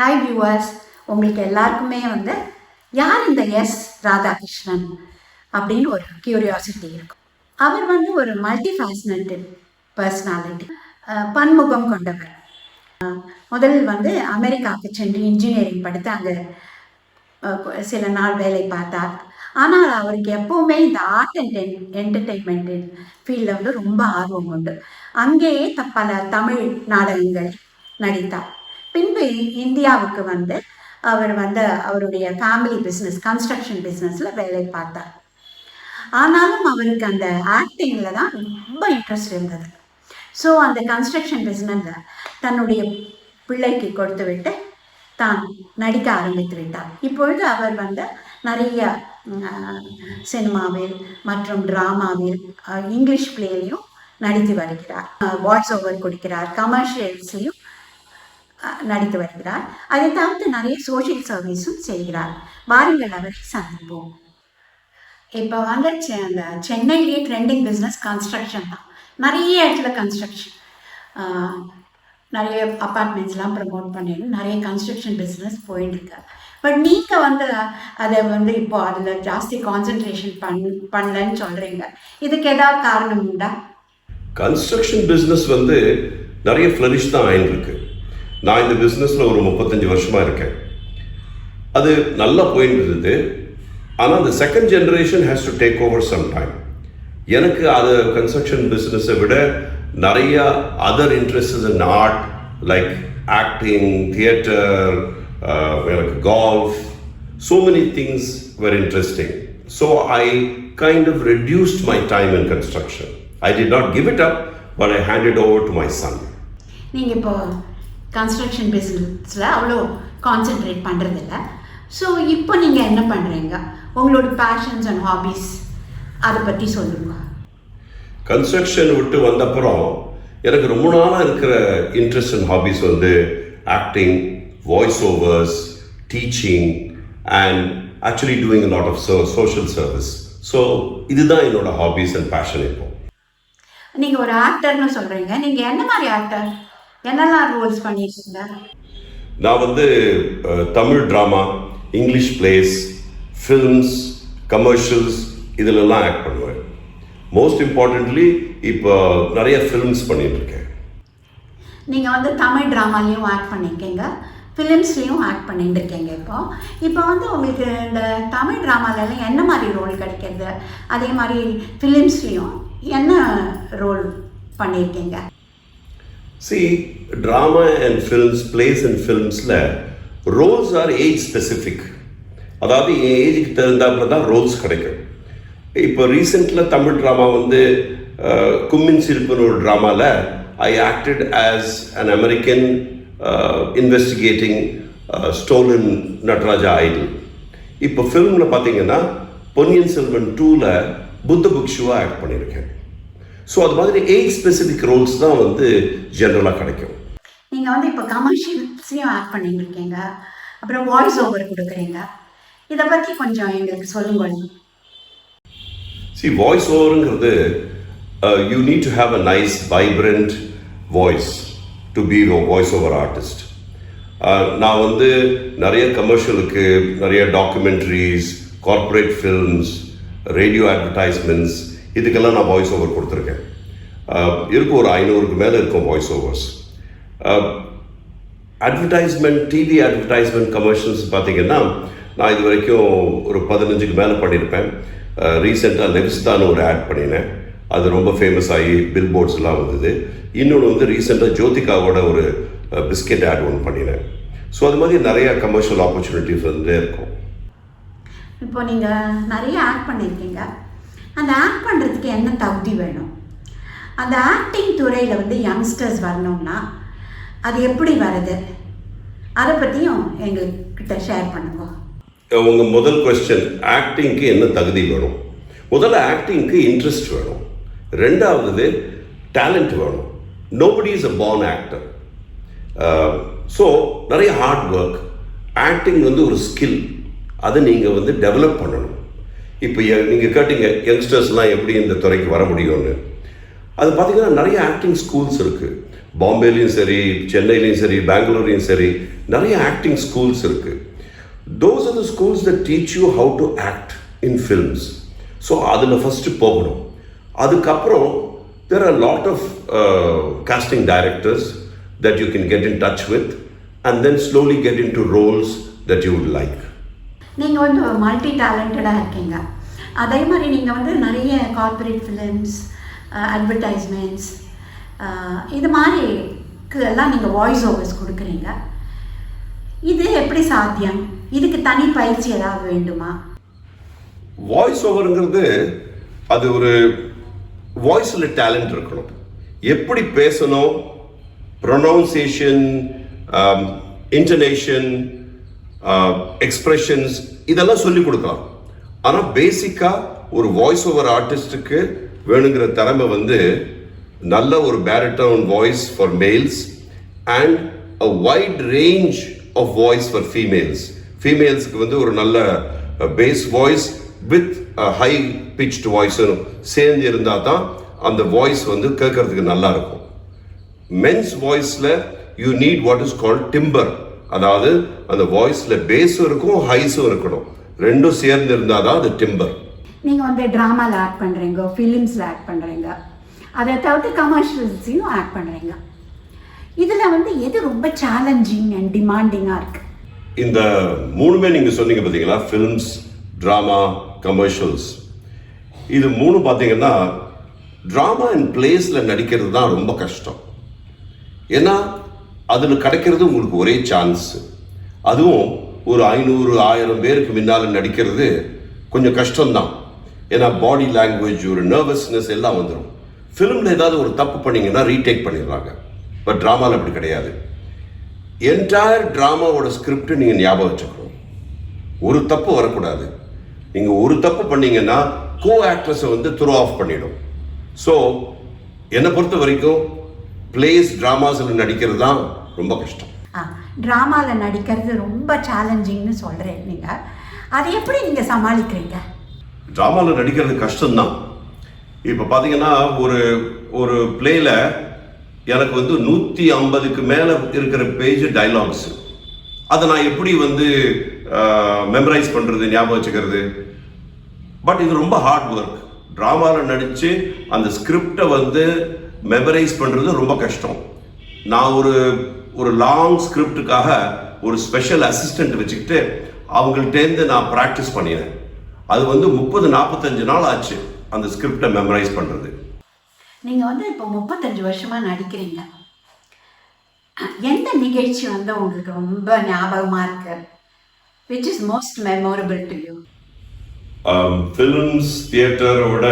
Hi viewers உங்களுக்கு எல்லாருக்குமே வந்து யார் இந்த எஸ் ராதாகிருஷ்ணன் அப்படின்னு ஒரு கியூரியாசிட்டி இருக்கும் அவர் வந்து ஒரு மல்டி ஃபேசினேட்டட் பர்சனாலிட்டி பன்முகம் கொண்டவர். முதல் வந்து அமெரிக்காவுக்கு சென்று இன்ஜினியரிங் படித்து அங்கே சில நாள் வேலை பார்த்தார். ஆனால் அவருக்கு எப்போவுமே இந்த ஆர்ட் அண்ட் என்டர்டெயின்மெண்ட் ஃபீல்டில் வந்து ரொம்ப ஆர்வம் உண்டு. அங்கேயே த- பல தமிழ் நாடகங்கள் நடித்தார். பின்பு இந்தியாவுக்கு வந்து அவர் வந்து அவருடைய ஃபேமிலி பிஸ்னஸ் கன்ஸ்ட்ரக்ஷன் பிஸ்னஸில் வேலை பார்த்தார். ஆனாலும் அவருக்கு அந்த ஆக்டிங்கில் தான் ரொம்ப இன்ட்ரெஸ்ட் இருந்தது. ஸோ அந்த கன்ஸ்ட்ரக்ஷன் பிஸ்னஸில் தன்னுடைய பிள்ளைக்கு கொடுத்து விட்டு தான் நடிக்க ஆரம்பித்து விட்டார். இப்பொழுது அவர் வந்து நிறைய சினிமாவில் மற்றும் டிராமாவில் இங்கிலீஷ் பிளேலையும் நடித்து வருகிறார். வாய்ஸ் ஓவர் கொடுக்கிறார். கமர்ஷியல்ஸ்லையும் நடித்து வருகிறார். அதை தவிர்த்து நிறைய சோஷியல் சர்வீஸும் செய்கிறார். வாருங்கள் அவரை சந்திப்போம். இப்போ வந்து செ- அந்த சென்னையிலேயே ட்ரெண்டிங் பிஸ்னஸ் கன்ஸ்ட்ரக்ஷன் தான். நிறைய இடத்துல கன்ஸ்ட்ரக்ஷன் நிறைய அப்பார்ட்மெண்ட்ஸ்லாம் ப்ரமோட் பண்ணிட்டு நிறைய கன்ஸ்ட்ரக்ஷன் பிஸ்னஸ் போயிட்டுருக்கு பட் நீங்கள் வந்து அதை வந்து இப்போ அதில் ஜாஸ்தி கான்சென்ட்ரேஷன் பண் பண்ணலன்னு சொல்கிறீங்க இதுக்கு ஏதாவது காரணம் உண்டா? கன்ஸ்ட்ரக்ஷன் பிஸ்னஸ் வந்து நிறைய ஃப்ளரிஷ் தான் ஆயிருக்கு நான் இந்த பிஸ்னஸில் ஒரு முப்பத்தஞ்சு வருஷமாக இருக்கேன். அது நல்லா போயின்னு இருந்தது. ஆனால் அந்த second generation has to take over some time எனக்கு அது கன்ஸ்ட்ரக்ஷன் பிஸ்னஸை விட நிறையா other interest in art like acting theatre எனக்கு golf so many things were interesting so I kind of reduced my time in construction I I not give it up but I hand it over to my son நீங்கள் இப்போ construction பிஸ்னஸில் அவ்வளோ concentrate பண்ணுறதில்ல so இப்போ நீங்கள் என்ன பண்ணுறீங்க உங்களோட பேஷன்ஸ் அண்ட் ஹாபீஸ் அதை பற்றி சொல்லுங்க. கன்ஸ்ட்ரக்ஷன் விட்டு வந்தப்புறம் எனக்கு ரொம்ப நாளாக இருக்கிற இன்ட்ரெஸ்ட் அண்ட் ஹாபிஸ் வந்து acting voice overs teaching and actually doing lot of social service so இதுதான் என்னோட ஹாபிஸ் அண்ட் பேஷன் இப்போ. நீங்கள் ஒரு ஆக்டர்னு சொல்கிறீங்க நீங்கள் என்ன மாதிரி ஆக்டர் என்னெல்லாம் ரோல்ஸ் பண்ணியிருக்கீங்க? நான் வந்து Tamil drama English plays films commercials இதிலெல்லாம் ஆக்ட் பண்ணுவேன். மோஸ்ட் இம்பார்ட்டன்ட்லி இப்போ நிறைய ஃபில்ம்ஸ் பண்ணிட்டு இருக்கேன் நீங்கள் வந்து தமிழ் ட்ராமாலையும் ஆக்ட் பண்ணியிருக்கீங்க ஃபிலிம்ஸ்லேயும் ஆக்ட் பண்ணிட்டு இருக்கீங்க இப்போ. இப்போ வந்து உங்களுக்கு இந்த தமிழ் ட்ராமாலெல்லாம் என்ன மாதிரி ரோல் கிடைக்கிறது? அதே மாதிரி ஃபிலிம்ஸ்லேயும் என்ன ரோல் பண்ணியிருக்கீங்க? See drama and films plays and ஃபில்ம்ஸில் roles are age specific அதாவது என் ஏஜுக்கு தகுந்தாப்புல தான் ரோல்ஸ் கிடைக்கும். இப்போ ரீசெண்டில் தமிழ் ட்ராமா வந்து கும்மின் சிரிப்புன்னு ஒரு ட்ராமாவில் I acted as an American investigating stolen Nataraja idol இப்போ ஃபிலிமில் பார்த்தீங்கன்னா பொன்னியின் செல்வன் டூவில் புத்த புக்ஷுவாக ஆக்ட் பண்ணியிருக்கேன் ஸோ அது மாதிரி ஏஜ் ஸ்பெசிஃபிக் ரோல்ஸ் தான் வந்து ஜென்ரலாக கிடைக்கும். நீங்கள் வந்து இப்போ கமர்ஷியல்ஸ்லையும் ஆக்ட் பண்ணிட்டு இருக்கீங்க அப்புறம் வாய்ஸ் ஓவர் கொடுக்குறீங்க. இதை பற்றி கொஞ்சம் எங்களுக்கு சொல்லுங்கள். See voice ஓவருங்கிறது you need to have a nice vibrant voice to be a voice over artist நான் வந்து நிறைய கமர்ஷியலுக்கு நிறைய documentaries corporate films radio advertisements இதுக்கெல்லாம் நான் வாய்ஸ் ஓவர் கொடுத்துருக்கேன். இருக்கும் ஒரு ஐநூறுக்கு மேலே இருக்கும் voice overs advertisement TV advertisement commercials பார்த்தீங்கன்னா நான் இது வரைக்கும் ஒரு பதினஞ்சுக்கு மேலே பண்ணியிருப்பேன். ரீசெண்டாக லெவிஸ்தான் ஒரு ஆட் பண்ணினேன். அது ரொம்ப ஃபேமஸ் ஆகி பில் போர்ட்ஸ்லாம் வந்தது. இன்னொன்று வந்து ரீசெண்டாக ஜோதிகாவோட ஒரு பிஸ்கெட் ஆட் ஒன்று பண்ணினேன். ஸோ அது மாதிரி நிறையா கமர்ஷியல் ஆப்பர்ச்சுனிட்டிஸ் வந்துட்டே இருக்கும். இப்போ நீங்கள் நிறைய ஆட் பண்ணியிருக்கீங்க. அந்த ஆக்ட் பண்ணுறதுக்கு என்ன தகுதி வேணும்? அந்த ஆக்டிங் துறையில் வந்து யங்ஸ்டர்ஸ் வரணும்னா அது எப்படி வருது அதை பற்றியும் எங்ககிட்ட ஷேர் பண்ணுங்க. உங்கள் முதல் கொஸ்டின் ஆக்டிங்க்கு என்ன தகுதி வேணும்? முதல்ல ஆக்டிங்க்கு இன்ட்ரெஸ்ட் வேணும். ரெண்டாவது டேலண்ட் வேணும். Nobody is a born actor so நிறைய ஹார்ட் ஒர்க் ஆக்டிங் வந்து ஒரு ஸ்கில் அதை நீங்கள் வந்து டெவலப் பண்ணணும். இப்போ நீங்கள் கேட்டீங்க யங்ஸ்டர்ஸ்லாம் எப்படி இந்த துறைக்கு வர முடியும்னு. அது பார்த்தீங்கன்னா நிறைய ஆக்டிங் ஸ்கூல்ஸ் இருக்குது பாம்பேலையும் சரி சென்னையிலையும் சரி பெங்களூர்லையும் சரி நிறைய ஆக்டிங் ஸ்கூல்ஸ் இருக்குது those are the schools that teach you how to act in films so அதில் ஃபஸ்ட்டு போகணும். அதுக்கப்புறம் there are lot of casting directors that you can get in touch with and then slowly get in to roles that you would like. நீங்கள் வந்து multi டேலண்டடாக இருக்கீங்க. அதே மாதிரி நீங்கள் வந்து நிறைய கார்ப்பரேட் ஃபிலிம்ஸ் அட்வர்டைஸ்மெண்ட்ஸ் இது மாதிரிக்கு எல்லாம் நீங்கள் வாய்ஸ் ஓவர்ஸ் கொடுக்குறீங்க. இது எப்படி சாத்தியம்? இதுக்கு தனி பயிற்சி ஏதாவது வேண்டுமா? வாய்ஸ் ஓவருங்கிறது அது ஒரு வாய்ஸில் டேலண்ட் இருக்கணும். எப்படி பேசணும்? ப்ரொனவுன்சியேஷன் இன்டர்நேஷன் um, எக்ஸ்பிரஷன்ஸ் இதெல்லாம் சொல்லி கொடுக்கலாம். ஆனால் பேசிக்காக ஒரு வாய்ஸ் ஓவர் ஆர்டிஸ்ட்டுக்கு வேணுங்கிற திறமை வந்து நல்ல ஒரு baritone voice for males and a wide range of voice for females ஃபீமேல்ஸ்க்கு வந்து ஒரு நல்ல bass voice with high pitched வாய்ஸும் சேர்ந்து இருந்தால் தான் அந்த வாய்ஸ் வந்து கேட்கறதுக்கு நல்லா இருக்கும். மென்ஸ் வாய்ஸில் you need what is called timbre அதாவது அந்த வாய்ஸில் பேஸும் இருக்கும் ஹைஸும் இருக்கணும். ரெண்டும் சேர்ந்து இருந்தால் தான் அது டிம்பர் நீங்கள் வந்து ட்ராமாவில் ஆக்ட் பண்ணுறீங்க ஃபிலிம்ஸில் ஆக்ட் பண்ணுறீங்க அதை தவிர்த்து கமர்ஷியல்ஸையும் ஆக்ட் பண்ணுறீங்க இதில் வந்து எது ரொம்ப சேலஞ்சிங் அண்ட் டிமாண்டிங்காக இருக்குது இந்த மூணுமே நீங்கள் சொன்னீங்க பார்த்தீங்களா ஃபிலிம்ஸ் ட்ராமா கமர்ஷியல்ஸ் இது மூணு பார்த்தீங்கன்னா ட்ராமா அண்ட் பிளேஸில் நடிக்கிறது தான் ரொம்ப கஷ்டம். ஏன்னா அதில் கிடைக்கிறது உங்களுக்கு ஒரே சான்ஸ் அதுவும் ஒரு ஐநூறு ஆயிரம் பேருக்கு முன்னால் நடிக்கிறது கொஞ்சம் கஷ்டம்தான். ஏன்னா பாடி லாங்குவேஜ் ஒரு நர்வஸ்னஸ் எல்லாம் வந்துடும் ஃபிலிமில் ஏதாவது ஒரு தப்பு பண்ணீங்கன்னா ரீடேக் பண்ணிடுறாங்க. பட் ட்ராமாவில் அப்படி கிடையாது. என்டையர் ட்ராமாவோட ஸ்கிரிப்ட் நீங்கள் ஞாபகம் வச்சுக்கணும். ஒரு தப்பு வரக்கூடாது. நீங்கள் ஒரு தப்பு பண்ணீங்கன்னா கோ ஆக்ட்ரஸை வந்து த்ரோ ஆஃப் பண்ணிடும். ஸோ என்னை பொறுத்த வரைக்கும் பிளேஸ் ட்ராமாஸில் நடிக்கிறது தான் ரொம்ப கஷ்டம். ஆ ட்ராமாவில் நடிக்கிறது ரொம்ப சேலஞ்சிங்னு சொல்கிறேன் நீங்கள் அதை எப்படி நீங்கள் சமாளிக்கிறீங்க? ட்ராமாவில் நடிக்கிறது கஷ்டம்தான். இப்போ பார்த்தீங்கன்னா ஒரு ஒரு பிளேயில் எனக்கு வந்து நூற்றி ஐம்பதுக்கு மேலே இருக்கிற பேஜ் டைலாக்ஸ் அதை நான் எப்படி வந்து மெமரைஸ் பண்ணுறது ஞாபகம் வச்சுக்கிறது? பட் இது ரொம்ப ஹார்ட் ஒர்க் ட்ராமாவில் நடித்து அந்த ஸ்கிரிப்டை வந்து மெமரைஸ் பண்ணுறது ரொம்ப கஷ்டம். நான் ஒரு ஒரு லாங் ஸ்கிரிப்டுக்காக ஒரு ஸ்பெஷல் அசிஸ்டண்ட் வச்சுக்கிட்டு அவங்கள்ட்டேருந்து நான் ப்ராக்டிஸ் பண்ணினேன். அது வந்து முப்பது நாற்பத்தஞ்சு நாள் ஆச்சு அந்த ஸ்கிரிப்டை மெமரைஸ் பண்ணுறது நீங்கள் வந்து இப்போ முப்பத்தஞ்சு வருஷமாக நடிக்கிறீங்க. எந்த நிகழ்ச்சி வந்து உங்களுக்கு ரொம்ப ஞாபகமாக இருக்கு? Which is most memorable to you films தியேட்டரோட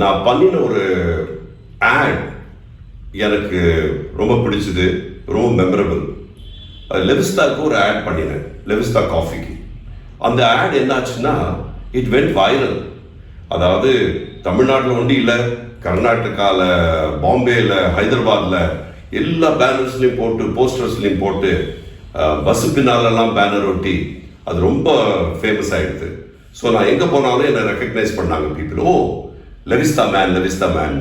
நான் பண்ணின ஒரு ஆட் எனக்கு ரொம்ப பிடிச்சது. ரொம்ப மெமரபிள். லெவிஸ்தாக்கு ஒரு ஆட் பண்ணினேன் லெவிஸ்தா காஃபிக்கு. அந்த ஆட் என்னாச்சுன்னா இட் வென்ட் வைரல் அதாவது தமிழ்நாட்டில் ஒண்டி இல்லை கர்நாடகாவில் பாம்பேயில் ஹைதராபாத்தில் எல்லா பேனர்ஸ்லையும் போட்டு போஸ்டர்ஸ்லையும் போட்டு பஸ்ஸு பின்னாலெல்லாம் பேனர் ஒட்டி அது ரொம்ப ஃபேமஸ் ஆகிடுது ஸோ நான் எங்கே போனாலும் என்னை ரெக்கக்னைஸ் பண்ணாங்க people oh Levista man Levista man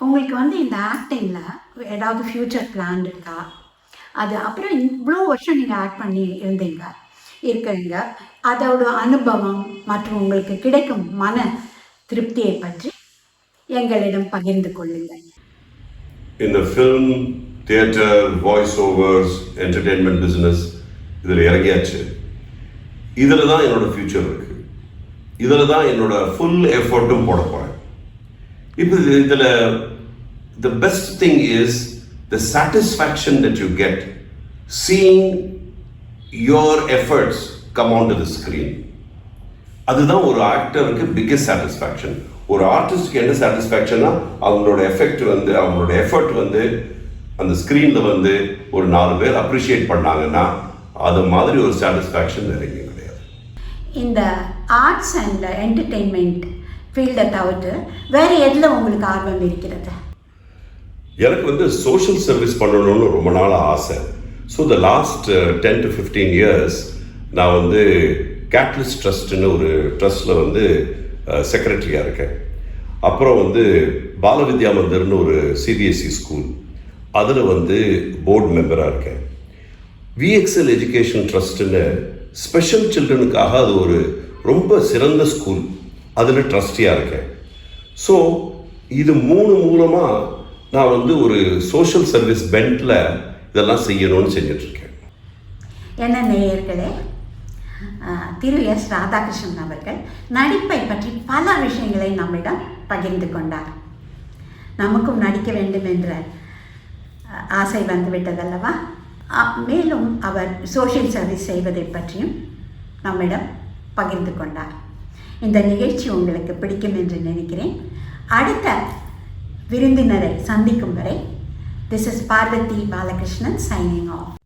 உங்களுக்கு வந்து இந்த ஆக்டிங்கில் ஏதாவது ஃப்யூச்சர் பிளான் இருக்கா? அது அப்புறம் இவ்வளோ வருஷம் நீங்கள் ஆட் பண்ணி இருந்தீங்க. இருக்கிறீங்க அதோட அனுபவம் மற்றும் உங்களுக்கு கிடைக்கும் மன திருப்தியை பற்றி எங்களிடம் பகிர்ந்து கொள்ளுங்கள். இந்த film theatre voice overs entertainment business இதில் இறங்கியாச்சு. இதில் தான் என்னோடய ஃப்யூச்சர் இருக்குது இதில் தான் என்னோடய ஃபுல் எஃபர்ட்டும் போட போகிறேன் இப்போ இதில் the best thing is the satisfaction that you get seeing your efforts come onto the the screen அதுதான் ஒரு ஆக்டருக்கு பிக்கஸ்ட் சாட்டிஸ்ஃபேக்ஷன் ஒரு ஆர்டிஸ்ட்க்கு என்ன சாட்டிஸ்ஃபேக்ஷன்னா அவங்களோட எஃபெக்ட் வந்து அவங்களோட எஃபர்ட் வந்து அந்த ஸ்க்ரீனில் வந்து ஒரு நாலு பேர் அப்ரிஷியேட் பண்ணாங்கன்னா அது மாதிரி ஒரு சாட்டிஸ்ஃபேக்ஷன் நிறைய கிடையாது. இந்த ஆர்ட்ஸ் அண்ட் என்டர்டெயின்மெண்ட் ஃபீல்டை தவிர்த்து வேறு எதில் உங்களுக்கு ஆர்வம் இருக்கிறது? எனக்கு வந்து சோஷியல் சர்வீஸ் பண்ணணும்னு ரொம்ப நாள் ஆசை. So the last ten to fifteen years நான் வந்து கேட்லிஸ்ட் ட்ரஸ்ட்னு ஒரு ட்ரஸ்ட்டில் வந்து uh, செக்ரட்டரியாக இருக்கேன். அப்புறம் வந்து பாலவித்யா மந்திர்னு ஒரு சிபிஎஸ்சி ஸ்கூல் அதில் வந்து போர்டு மெம்பராக இருக்கேன். விஎக்ஸ்எல் எஜுகேஷன் ட்ரஸ்ட்டுன்னு ஸ்பெஷல் சில்ட்ரனுக்காக அது ஒரு ரொம்ப சிறந்த ஸ்கூல் அதில் ட்ரஸ்டியாக இருக்கேன். ஸோ இது மூணு மூலமாக நான் வந்து ஒரு சோஷியல் சர்வீஸ் பென்ட்டில் இதெல்லாம் செய்யணும்னு செஞ்சிட்ருக்கேன். என்ன நேயர்களே? திரு எஸ் ராதாகிருஷ்ணன் அவர்கள் நடிப்பை பற்றி பல விஷயங்களை நம்மிடம் பகிர்ந்து கொண்டார். நமக்கும் நடிக்க வேண்டும் என்ற ஆசை வந்துவிட்டதல்லவா மேலும் அவர் சோஷியல் சர்வீஸ் செய்வதை பற்றியும் நம்மிடம் பகிர்ந்து கொண்டார். இந்த நிகழ்ச்சி உங்களுக்கு பிடிக்கும் என்று நினைக்கிறேன். அடுத்த விருந்தினரை சந்திக்கும் வரை this is Parvathi Balakrishnan signing off